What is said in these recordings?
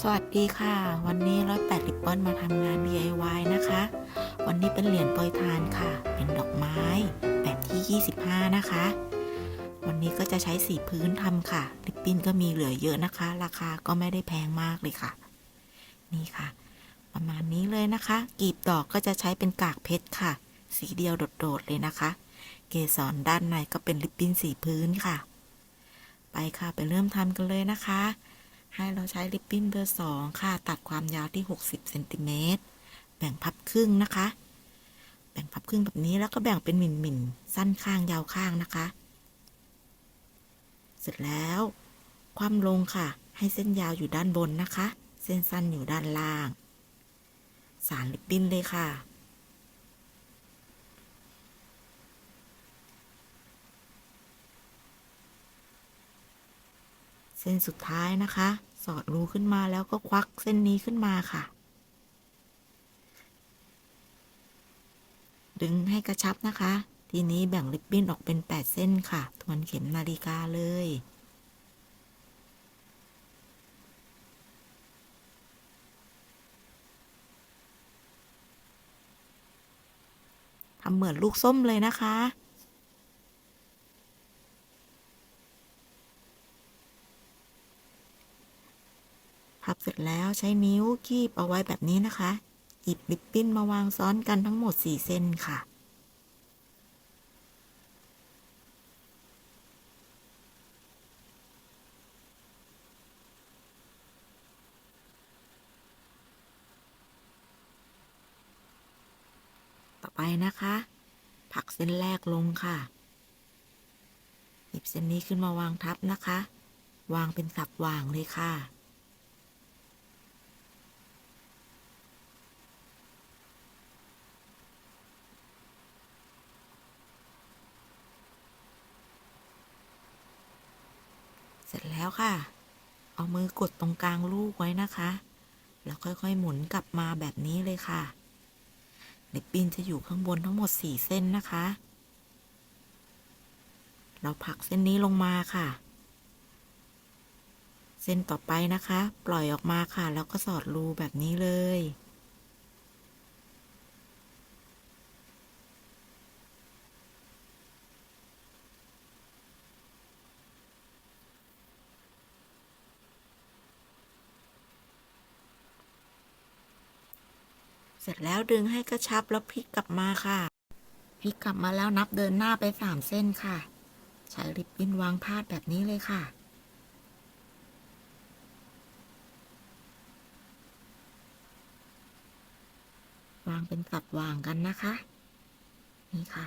สวัสดีค่ะ วันนี้ร้อยแปดริบบอนมาทำงาน DIY นะคะ วันนี้เป็นเหรียญโปรยทานค่ะ เป็นดอกไม้แบบที่ 25 นะคะ วันนี้ก็จะใช้สีพื้นทำค่ะริบบิ้นก็มีเหลือเยอะนะคะ ราคาก็ไม่ได้แพงมากเลยค่ะ นี่ค่ะ ประมาณนี้เลยนะคะ กีบดอกก็จะใช้เป็นกากเพชรค่ะ สีเดียวโดดๆเลยนะคะ เกสรด้านในก็เป็นริบบิ้นสีพื้นค่ะ ไปค่ะไปเริ่มทำกันเลยนะคะ ให้เราใช้ริบบิ้นเบอร์สองค่ะ ตัดความยาวที่ 60เซนติเมตรแบ่งพับครึ่งนะคะ แบ่งพับครึ่งแบบนี้แล้วก็แบ่งเป็นหมิ่นหมิ่นสั้นข้างยาวข้างนะคะ เสร็จแล้วคว่ำลงค่ะ ให้เส้นยาวอยู่ด้านบนนะคะ เส้นสั้นอยู่ด้านล่าง สารริบบิ้นเลยค่ะเส้นสุดท้ายนะคะ สอดรูขึ้นมาแล้วก็ควักเส้นนี้ขึ้นมาค่ะ ดึงให้กระชับนะคะ ทีนี้แบ่งริบบิ้นออกเป็น 8 เส้นค่ะ ทวนเข็มนาฬิกาเลยทำเหมือนลูกส้มเลยนะคะ พับเสร็จแล้วใช้นิ้วคีบเอาไว้แบบนี้นะคะ หยิบริบบิ้นมาวางซ้อนกันทั้งหมด 4 เส้นค่ะ ต่อไปนะคะ ผักเส้นแรกลงค่ะ หยิบเส้นนี้ขึ้นมาวางทับนะคะ วางเป็นสับวางเลยค่ะ เสร็จแล้วค่ะ เอา มือกดตรงกลางลูกไว้นะคะ แล้วค่อยๆหมุนกลับมาแบบนี้เลยค่ะเด็กปีนจะอยู่ข้างบนทั้งหมด4เส้นนะคะ เราผักเส้นนี้ลงมาค่ะ เส้นต่อไปนะคะ ปล่อยออกมาค่ะ แล้วก็สอดรูแบบนี้เลย แล้วดึงให้กระชับแล้วพลิกกลับมาค่ะ พลิกกลับมาแล้วนับเดินหน้าไปสามเส้นค่ะ ใช้ริบบิ้นวางพาดแบบนี้เลยค่ะ วางเป็นกลับวางกันนะคะ นี่ค่ะ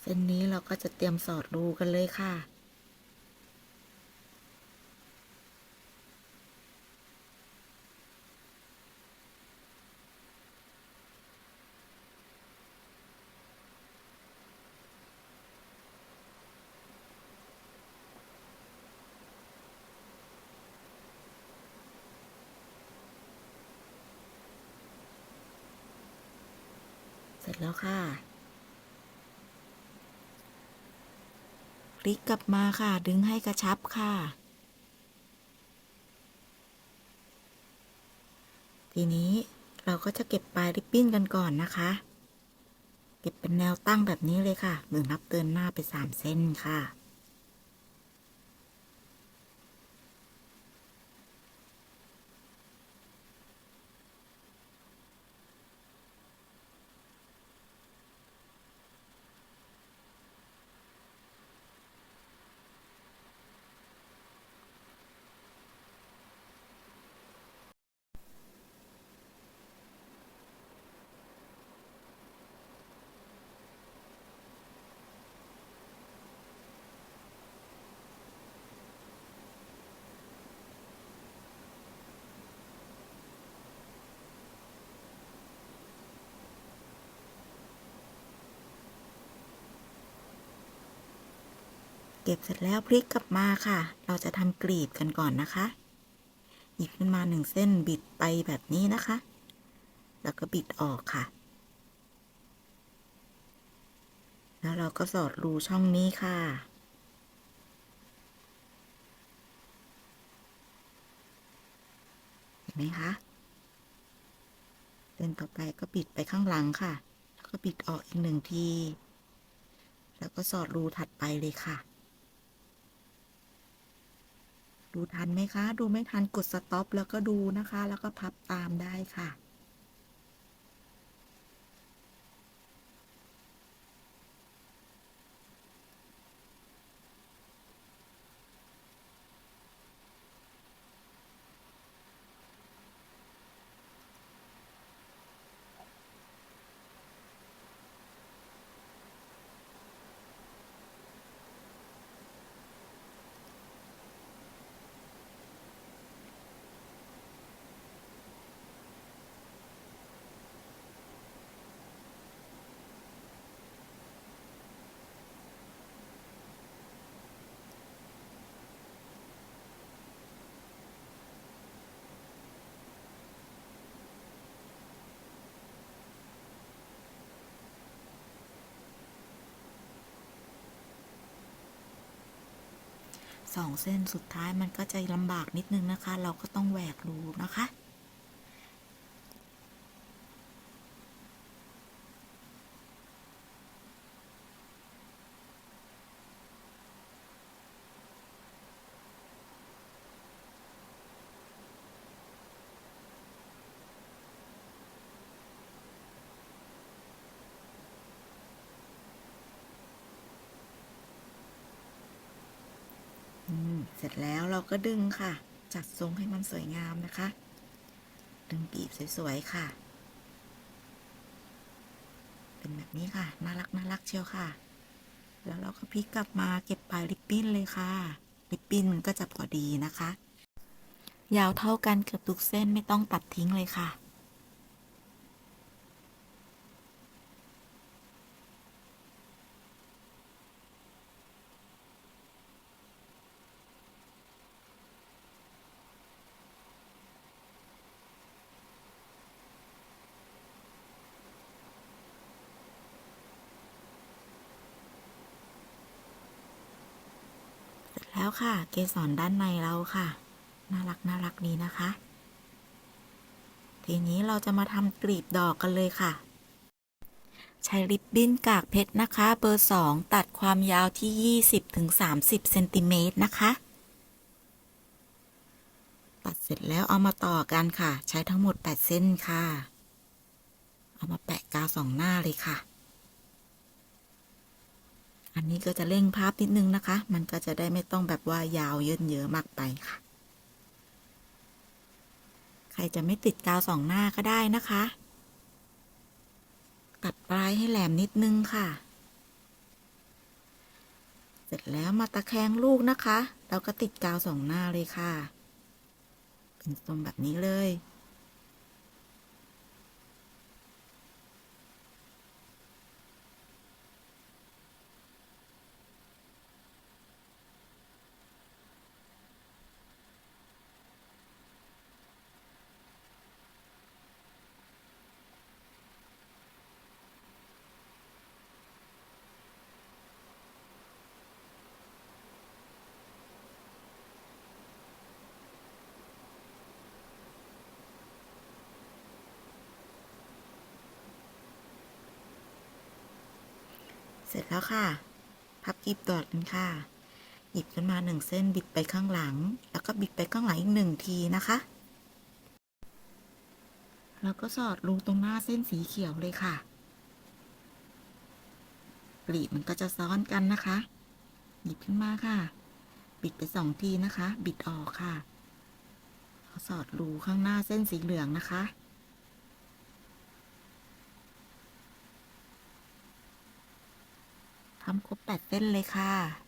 เส้นนี้เราก็จะเตรียมสอดรูกันเลยค่ะ แล้วค่ะ พลิกกลับมาค่ะ ดึงให้กระชับค่ะ ทีนี้เราก็จะเก็บปลายริบบิ้นกันก่อนนะคะ เก็บเป็นแนวตั้งแบบนี้เลยค่ะหรือนับเตือนหน้าไปสามเส้นค่ะ เก็บเสร็จแล้วพลิกกลับมาค่ะ เราจะทำกรีบกันก่อนนะคะ หยิบขึ้นมาหนึ่งเส้นบิดไปแบบนี้นะคะ แล้วก็บิดออกค่ะ แล้วเราก็สอดรูช่องนี้ค่ะเห็นไหมคะเส้นต่อไปก็ปิดไปข้างหลังค่ะ แล้วก็ปิดออกอีกหนึ่งที แล้วก็สอดรูถัดไปเลยค่ะ ดูทันไหมคะ ดูไม่ทันกดสต็อปแล้วก็ดูนะคะ แล้วก็พับตามได้ค่ะ สองเส้นสุดท้ายมันก็จะลำบากนิดนึงนะคะ เราก็ต้องแหวกรูนะคะ อืม เสร็จแล้วเราก็ดึงค่ะ จัดทรงให้มันสวยงามนะคะ ดึงปีบสวยๆค่ะ เป็นแบบนี้ค่ะ น่ารักน่ารักเชียวค่ะ แล้วเราก็พลิกกลับมาเก็บปลายริบบิ้นเลยค่ะ ริบบิ้นมันก็จะพอดีนะคะ ยาวเท่ากันเกือบทุกเส้นไม่ต้องตัดทิ้งเลยค่ะ ค่ะ เกสรด้านในเราค่ะ น่ารักน่ารักดีนะคะ ทีนี้เราจะมาทำกลีบดอกกันเลยค่ะ ใช้ริบบิ้นกากเพชรนะคะ เบอร์ 2 ตัดความยาวที่ 20-30เซนติเมตรนะคะ ตัดเสร็จแล้วเอามาต่อกันค่ะ ใช้ทั้งหมด 8 เส้นค่ะ เอามาแปะกาวสองหน้าเลยค่ะ อันนี้ก็จะเร่งภาพนิดนึงนะคะ มันก็จะได้ไม่ต้องแบบว่ายาวเยินเยอะมากไปค่ะ ใครจะไม่ติดกาวสองหน้าก็ได้นะคะ ตัดปลายให้แหลมนิดนึงค่ะ เสร็จแล้วมาตะแคงลูกนะคะแล้วก็ติดกาวสองหน้าเลยค่ะ เป็นทรงแบบนี้เลย เสร็จแล้วค่ะ พับกลีบดอดกันค่ะ หยิบขึ้นมาหนึ่งเส้นบิดไปข้างหลัง แล้วก็บิดไปข้างหลังอีกหนึ่งทีนะคะ แล้วก็สอดรูตรงหน้าเส้นสีเขียวเลยค่ะกลีบมันก็จะซ้อนกันนะคะ หยิบขึ้นมาค่ะ บิดไปสองทีนะคะ บิดออกค่ะสอดรูข้างหน้าเส้นสีเหลืองนะคะำครบแปดเส้นเลยค่ะ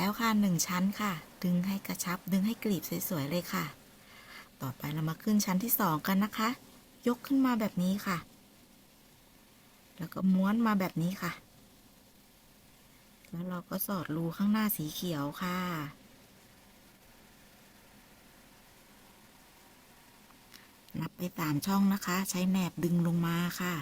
แล้วค่ะหนึ่งชั้นค่ะ ดึงให้กระชับ ดึงให้กลีบสวยๆเลยค่ะ ต่อไปเรามาขึ้นชั้นที่สองกันนะคะ ยกขึ้นมาแบบนี้ค่ะ แล้วก็ม้วนมาแบบนี้ค่ะ แล้วเราก็สอดรูข้างหน้าสีเขียวค่ะ นับไปสามช่องนะคะ ใช้แหนบดึงลงมาค่ะ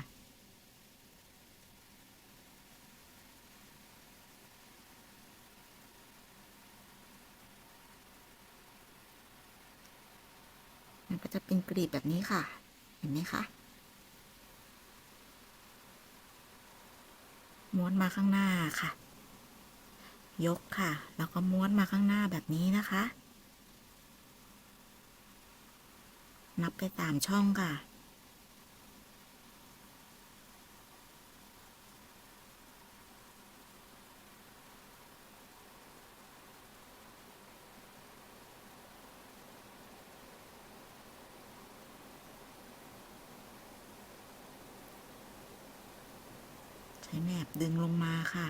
มัน รีบแบบนี้ค่ะ เห็นไหมคะ ม้วนมาข้างหน้าค่ะ ยกค่ะ แล้วก็ม้วนมาข้างหน้าแบบนี้นะคะ นับไปตามช่องค่ะ ใช้แหนบ ดึงลงมาค่ะ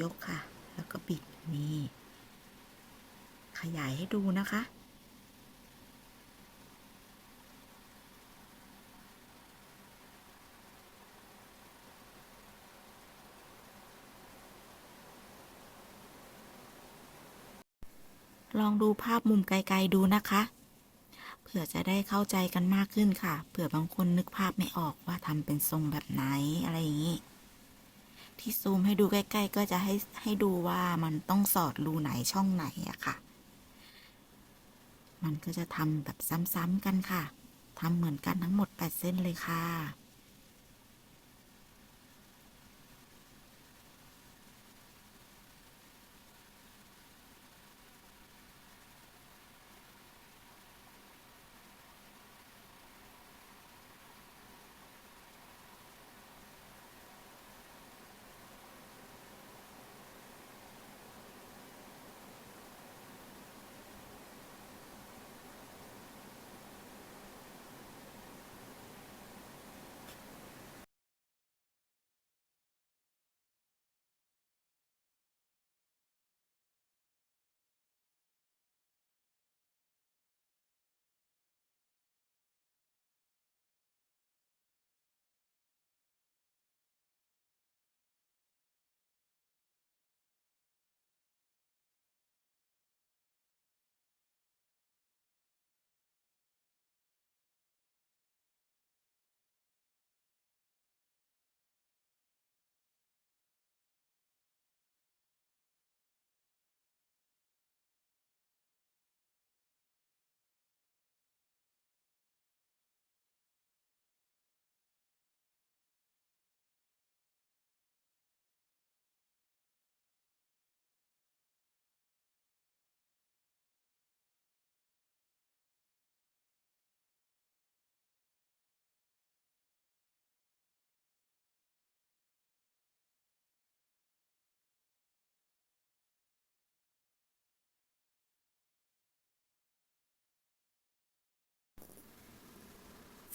ยกค่ะ แล้วก็บิดนี่ ขยายให้ดูนะคะลองดูภาพมุมไกล ๆ ดูนะคะ ผื่อจะได้เข้าใจกันมากขึ้นค่ะเผื่อบางคนนึกภาพไม่ออกว่าทำเป็นทรงแบบไหนอะไรอย่างนี้ที่ซูมให้ดูใกล้ ๆ ก็จะให้ให้ดูว่ามันต้องสอดรูไหนช่องไหนอะค่ะ มันก็จะทำแบบซ้ำๆกันค่ะทำเหมือนกันทั้งหมด 8 เส้นเลยค่ะ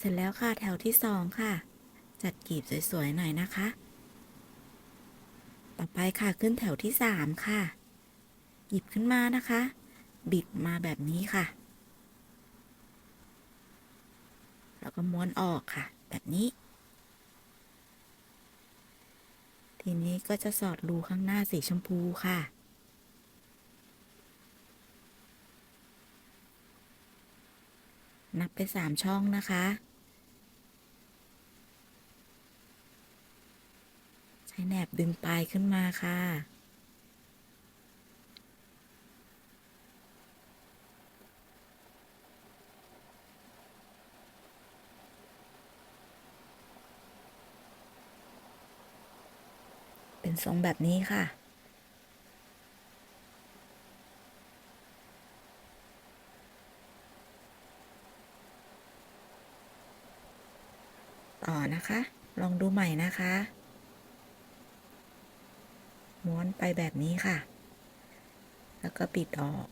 เสร็จแล้วค่ะแถวที่สองค่ะ จัดกลีบสวยๆหน่อยนะคะ ต่อไปค่ะขึ้นแถวที่สามค่ะ หยิบขึ้นมานะคะ บิดมาแบบนี้ค่ะ แล้วก็ม้วนออกค่ะ แบบนี้ ทีนี้ก็จะสอดรูข้างหน้าสีชมพูค่ะนับไปสามช่องนะคะ ใช้แนบดึงปลายขึ้นมาค่ะ เป็นทรงแบบนี้ค่ะต่อนะคะ ลองดูใหม่นะคะ ม้วนไปแบบนี้ค่ะ แล้วก็ปิดออก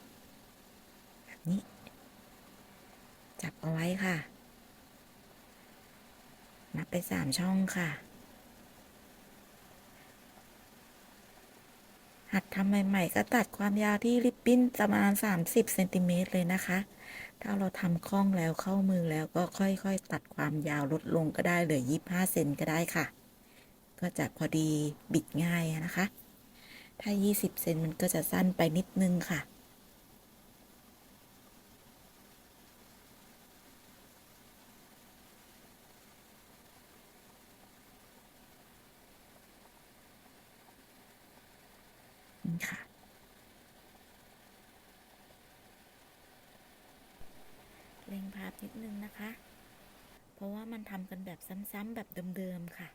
แบบนี้ จับเอาไว้ค่ะ นับไปสามช่องค่ะ หัดทำใหม่ ๆ ก็ตัดความยาวที่ริบบิ้นประมาณ30เซนติเมตรเลยนะคะ ถ้าเราทำคล่องแล้วเข้ามือแล้วก็ค่อย ๆ ตัดความยาวลดลงก็ได้เหลือ25เซนก็ได้ค่ะก็จะพอดีบิดง่ายนะคะ ถ้า 20 เซนมันก็จะสั้นไปนิดนึงค่ะ นี่ค่ะเล็งภาพนิดนึงนะคะ เพราะว่ามันทำกันแบบซ้ำๆแบบเดิมๆค่ะ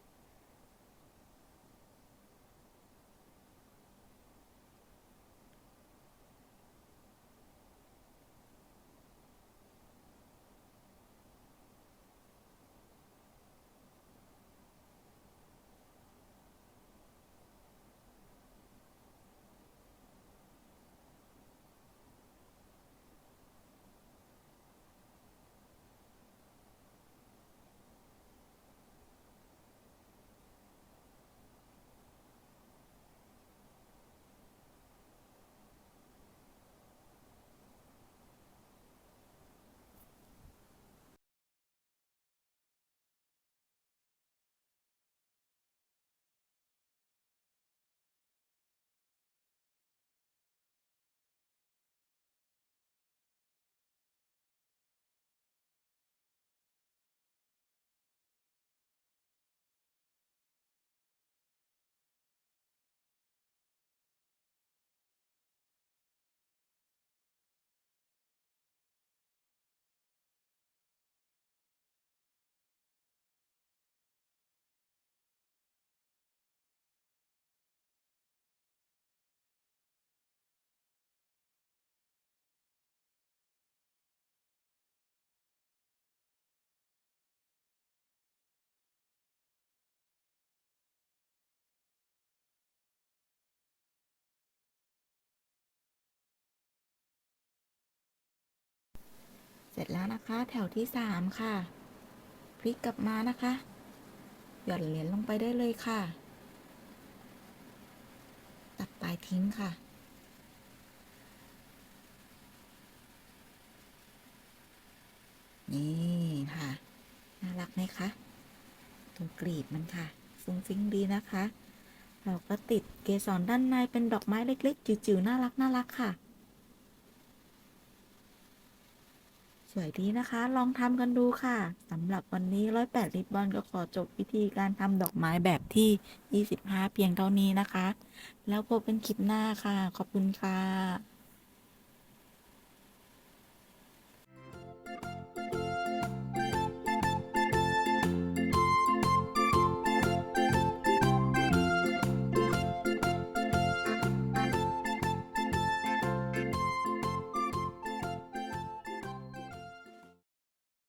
เสร็จแล้วนะคะ แถวที่สามค่ะ พลิกกลับมานะคะ หย่อนเหรียญลงไปได้เลยค่ะ ตัดปลายทิ้งค่ะนี่ค่ะ น่ารักไหมคะตรงกลีบมันค่ะฟุ้งฟิ้งดีนะคะ เราก็ติดเกสรด้านในเป็นดอกไม้เล็ก ๆ จิ๋วๆน่ารักน่ารักค่ะ สวยดีนะคะ ลองทำกันดูค่ะสำหรับวันนี้ร้อยแปดริบบอนก็ขอจบวิธีการทำดอกไม้แบบที่ 25 เพียงเท่านี้นะคะ แล้วพบกันคลิปหน้าค่ะ ขอบคุณค่ะ